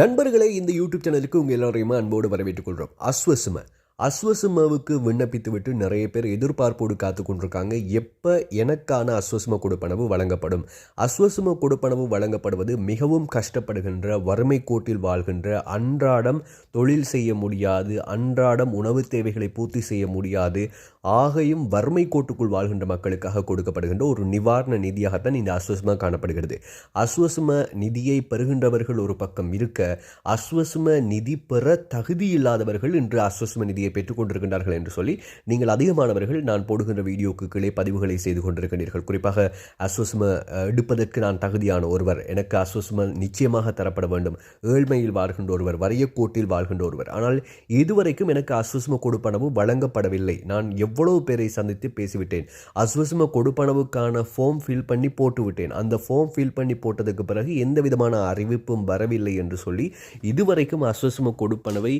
நண்பர்களே இந்த யூடியூப் சேனலுக்கு உங்கள் எல்லோரையுமே அன்போடு வரவேற்றுக் கொள்கிறோம் அஸ்வசும. அஸ்வசுமாவுக்கு விண்ணப்பித்து விட்டு நிறைய பேர் எதிர்பார்ப்போடு காத்து கொண்டிருக்காங்க எப்போ எனக்கான அஸ்வசும கொடுப்பனவு வழங்கப்படும்? அஸ்வசும கொடுப்பனவு வழங்கப்படுவது மிகவும் கஷ்டப்படுகின்ற வறுமை கோட்டில் வாழ்கின்ற அன்றாடம் தொழில் செய்ய முடியாது அன்றாடம் உணவு தேவைகளை பூர்த்தி செய்ய முடியாது ஆகையும் வறுமை கோட்டுக்குள் வாழ்கின்ற மக்களுக்காக கொடுக்கப்படுகின்ற ஒரு நிவாரண நிதியாகத்தான் இந்த அஸ்வசும காணப்படுகிறது. அஸ்வசும நிதியை பெறுகின்றவர்கள் ஒரு பக்கம் இருக்க அஸ்வசும நிதி பெற தகுதி இல்லாதவர்கள் இன்று அஸ்வசும நிதியை பெற்றுக்கொண்டிருக்கின்றார்கள் என்று சொல்லி நீங்கள் அதிகமானவர்கள் நான் போடுகின்ற வீடியோக்கு கீழே பதிவுகளை செய்து கொண்டிருக்கின்றீர்கள். குறிப்பாக அஸ்வசம எடுப்பதற்கு நான் தகுதியான ஒருவர். எனக்கு அஸ்வசம நிச்சயமாக தரப்பட வேண்டும். ஏழ்மையில் வாழ்கின்ற ஒருவர் வறிய கோட்டில் வாழ்கின்ற ஒருவர். ஆனால் இதுவரைக்கும் எனக்கு அஸ்வசம கொடுப்பனவு வழங்கப்படவில்லை. நான் எவ்வளவு பேரை சந்தித்து பேசிவிட்டேன். அஸ்வசம கொடுப்பனவுக்கான ஃபார்ம் ஃபில் பண்ணி போட்டுவிட்டேன். அந்த ஃபார்ம் ஃபில் பண்ணி போட்டதுக்கு பிறகு எந்த விதமான அறிவிப்பும் வரவில்லை என்று சொல்லி இதுவரைக்கும் அஸ்வசம கொடுப்பனவை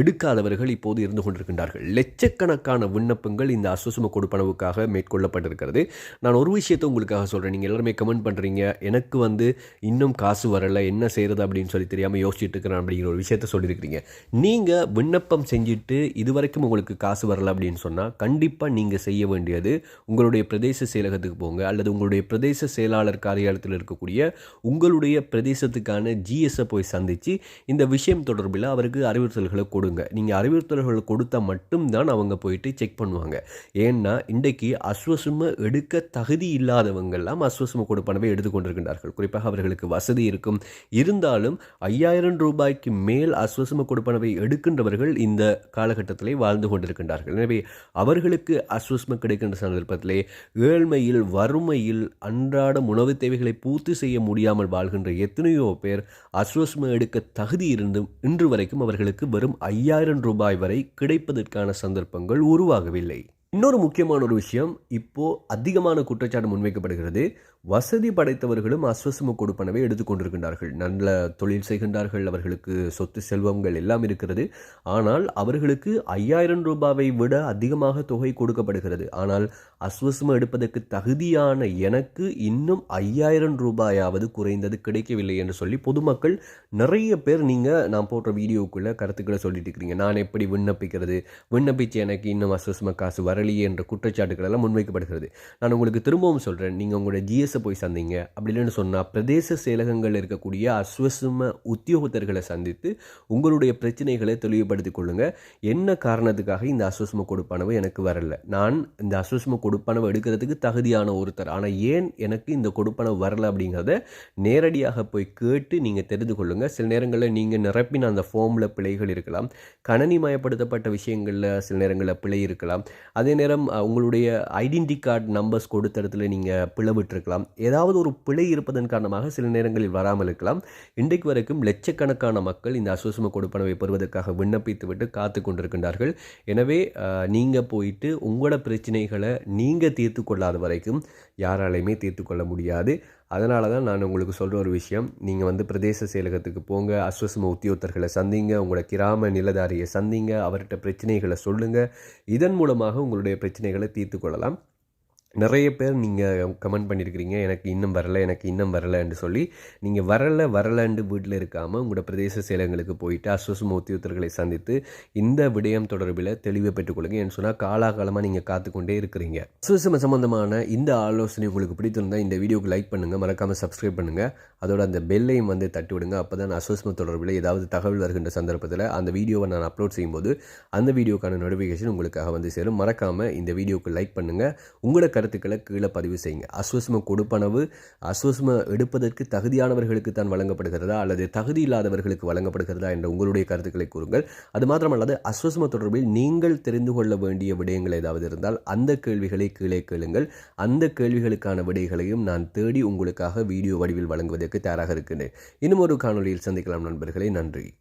எடுக்காதவர்கள் இப்போது இருந்து கொண்டிருக்கின்றார்கள். லட்சக்கணக்கான விண்ணப்பங்கள் இந்த அஸ்வசும கொடுப்பனவுக்காக மேற்கொள்ளப்பட்டிருக்கிறது. நான் ஒரு விஷயத்தை உங்களுக்காக சொல்கிறேன் நீங்கள் எல்லாருமே கமெண்ட் பண்ணுறீங்க எனக்கு வந்து இன்னும் காசு வரலை. என்ன செய்கிறது அப்படின்னு சொல்லி தெரியாமல் யோசிச்சுட்டு இருக்கிறேன் அப்படிங்கிற ஒரு விஷயத்த சொல்லியிருக்கிறீங்க. நீங்கள் விண்ணப்பம் செஞ்சுட்டு இதுவரைக்கும் உங்களுக்கு காசு வரலை அப்படின்னு சொன்னால் கண்டிப்பாக நீங்கள் செய்ய வேண்டியது உங்களுடைய பிரதேச செயலகத்துக்கு போங்க. அல்லது உங்களுடைய பிரதேச செயலாளர் காரியாலயத்தில் இருக்கக்கூடிய உங்களுடைய பிரதேசத்துக்கான ஜிஎஸ்ஸை போய் சந்தித்து இந்த விஷயம் தொடர்பில் அவருக்கு அறிவுறுத்தல்களை கொடுங்க. நீங்கள் அறிவுறுத்தல்களை கொடுத்தா மட்டும்தான் அவங்க போயிட்டு செக் பண்ணுவாங்க. ஏன்னா இன்றைக்கு அஸ்வசும எடுக்க தகுதி இல்லாதவங்கெல்லாம் அஸ்வசும கொடுப்பனவை எடுத்துக்கொண்டிருக்கின்றார்கள் குறிப்பாக அவர்களுக்கு வசதி இருக்கும். இருந்தாலும் ஐயாயிரம் ரூபாய்க்கு மேல் அஸ்வசும கொடுப்பனவை எடுக்கின்றவர்கள் இந்த காலகட்டத்திலே வாழ்ந்து கொண்டிருக்கின்றார்கள். எனவே அவர்களுக்கு அஸ்வஸ்ம கிடைக்கின்ற சந்தர்ப்பத்திலே ஏழ்மையில் வறுமையில் அன்றாடம் உணவு தேவைகளை பூர்த்தி செய்ய முடியாமல் வாழ்கின்ற எத்தனையோ பேர் அஸ்வஸ்ம எடுக்க தகுதி இருந்தும் இன்று வரைக்கும் அவர்களுக்கு வெறும் ஐயாயிரம் ரூபாய் வரை கிடைப்பதற்கான சந்தர்ப்பங்கள் உருவாகவில்லை. இன்னொரு முக்கியமான ஒரு விஷயம் இப்போ அதிகமான குற்றச்சாட்டு முன்வைக்கப்படுகிறது. வசதி படைத்தவர்களும் அஸ்வசம கொடுப்பனவை எடுத்துக்கொண்டிருக்கின்றார்கள் நல்ல தொழில் செய்கின்றார்கள். அவர்களுக்கு சொத்து செல்வங்கள் எல்லாம் இருக்கிறது. ஆனால் அவர்களுக்கு ஐயாயிரம் ரூபாவை விட அதிகமாக தொகை கொடுக்கப்படுகிறது. ஆனால் அஸ்வசம எடுப்பதற்கு தகுதியான எனக்கு இன்னும் ஐயாயிரம் ரூபாயாவது குறைந்தது கிடைக்கவில்லை என்று சொல்லி பொதுமக்கள் நிறைய பேர் நீங்கள் நான் போடுற வீடியோக்குள்ளே கருத்துக்களை சொல்லிட்டு இருக்கிறீங்க. நான் எப்படி விண்ணப்பிக்கிறது? விண்ணப்பித்து எனக்கு இன்னும் அஸ்வசம காசு வரலையே என்ற குற்றச்சாட்டுகள் எல்லாம் முன்வைக்கப்படுகிறது. நான் உங்களுக்கு திரும்பவும் சொல்கிறேன் நீங்கள் உங்களோட ஜிஎஸ் ஜிஎஸ்ஸை போய் சந்திங்க. அப்படி இல்லைன்னு சொன்னால் பிரதேச செயலகங்கள் இருக்கக்கூடிய அஸ்வசம உத்தியோகத்தர்களை சந்தித்து உங்களுடைய பிரச்சனைகளை தெளிவுபடுத்திக் கொள்ளுங்கள் என்ன காரணத்துக்காக இந்த அஸ்வசம கொடுப்பனவு எனக்கு வரல? நான் இந்த அஸ்வசம கொடுப்பனவு எடுக்கிறதுக்கு தகுதியான ஒருத்தர். ஆனால் ஏன் எனக்கு இந்த கொடுப்பனவு வரல அப்படிங்கிறத நேரடியாக போய் கேட்டு நீங்கள் தெரிந்து கொள்ளுங்கள் சில நேரங்களில் நீங்கள் நிரப்பின அந்த ஃபார்மில் பிழைகள் இருக்கலாம். கணனிமயப்படுத்தப்பட்ட விஷயங்களில் சில நேரங்களில் பிழை இருக்கலாம். அதே நேரம் உங்களுடைய ஐடென்டி கார்டு நம்பர்ஸ் கொடுத்த இடத்துல நீங்கள் பிளவிட்டுருக்கலாம். ஏதாவது ஒரு பிழை இருப்பதன் காரணமாக சில நேரங்களில் வராமல் இருக்கலாம். இன்றைக்கு வரைக்கும் லட்சக்கணக்கான மக்கள் இந்த அசுவசம கொடுப்பனவை பெறுவதற்காக விண்ணப்பித்து விட்டு காத்து கொண்டிருக்கின்றார்கள். எனவே நீங்கள் போயிட்டு உங்களோட பிரச்சனைகளை நீங்கள் தீர்த்து கொள்ளாத வரைக்கும் யாராலையுமே தீர்த்து கொள்ள முடியாது. அதனால தான் நான் உங்களுக்கு சொல்கிற ஒரு விஷயம். நீங்கள் வந்து பிரதேச செயலகத்துக்கு போங்க அஸ்வசம உத்தியோகத்தர்களை சந்திங்க உங்களோட கிராம நிலதாரியை சந்திங்க அவர்கிட்ட பிரச்சனைகளை சொல்லுங்கள் இதன் மூலமாக உங்களுடைய பிரச்சனைகளை தீர்த்து கொள்ளலாம். நிறைய பேர் நீங்கள் கமெண்ட் பண்ணியிருக்கிறீங்க எனக்கு இன்னும் வரலை எனக்கு இன்னும் வரலைன்னு சொல்லி நீங்கள் வரலை வரலைன்னு வீட்டில் இருக்காமல் உங்களோட பிரதேச செயலகங்களுக்கு போயிட்டு அஸ்வசு மூத்தியுத்தர்களை சந்தித்து இந்த விடயம் தொடர்பில் தெளிவை பெற்றுக்கொள்ளுங்க என்று சொன்னால் காலாகாலமாக நீங்கள் காத்துக்கொண்டே இருக்கிறீங்க. அஸ்வசம சம்பந்தமான இந்த ஆலோசனை உங்களுக்கு பிடித்திருந்தால் இந்த வீடியோக்கு லைக் பண்ணுங்கள் மறக்காமல் சப்ஸ்கிரைப் பண்ணுங்கள் அதோட அந்த பெல்லையும் வந்து தட்டி விடுங்க அப்போ தான் அஸ்வசம தொடர்பில் ஏதாவது தகவல் வருகின்ற சந்தர்ப்பத்தில் அந்த வீடியோவை நான் அப்லோட் செய்யும்போது அந்த வீடியோக்கான நோட்டிஃபிகேஷன் உங்களுக்காக வந்து சேரும். மறக்காமல் இந்த வீடியோக்கு லைக் பண்ணுங்கள் உங்களோட கருத்துக்களை கீழே பதிவு செய்யுங்க. அஸ்வசம கொடுப்பனவு அஸ்வசம எடுப்பதற்கு தகுதியானவர்களுக்கு தான் வழங்கப்படுகிறதா அல்லது தகுதி இல்லாதவர்களுக்கு வழங்கப்படுகிறதா என்ற உங்களுடைய கருத்துக்களை கூறுங்கள். அது மாத்திரமல்லாது அஸ்வஸ்ம தொடர்பில் நீங்கள் தெரிந்து கொள்ள வேண்டிய விடயங்கள் ஏதாவது இருந்தால் அந்த கேள்விகளை கீழே கேளுங்கள். அந்த கேள்விகளுக்கான விடைகளையும் நான் தேடி உங்களுக்காக வீடியோ வடிவில் வழங்குவதற்கு தயாராக இருக்கின்றேன் இன்னும் ஒரு காணொளியில் சந்திக்கலாம் நண்பர்களே. நன்றி.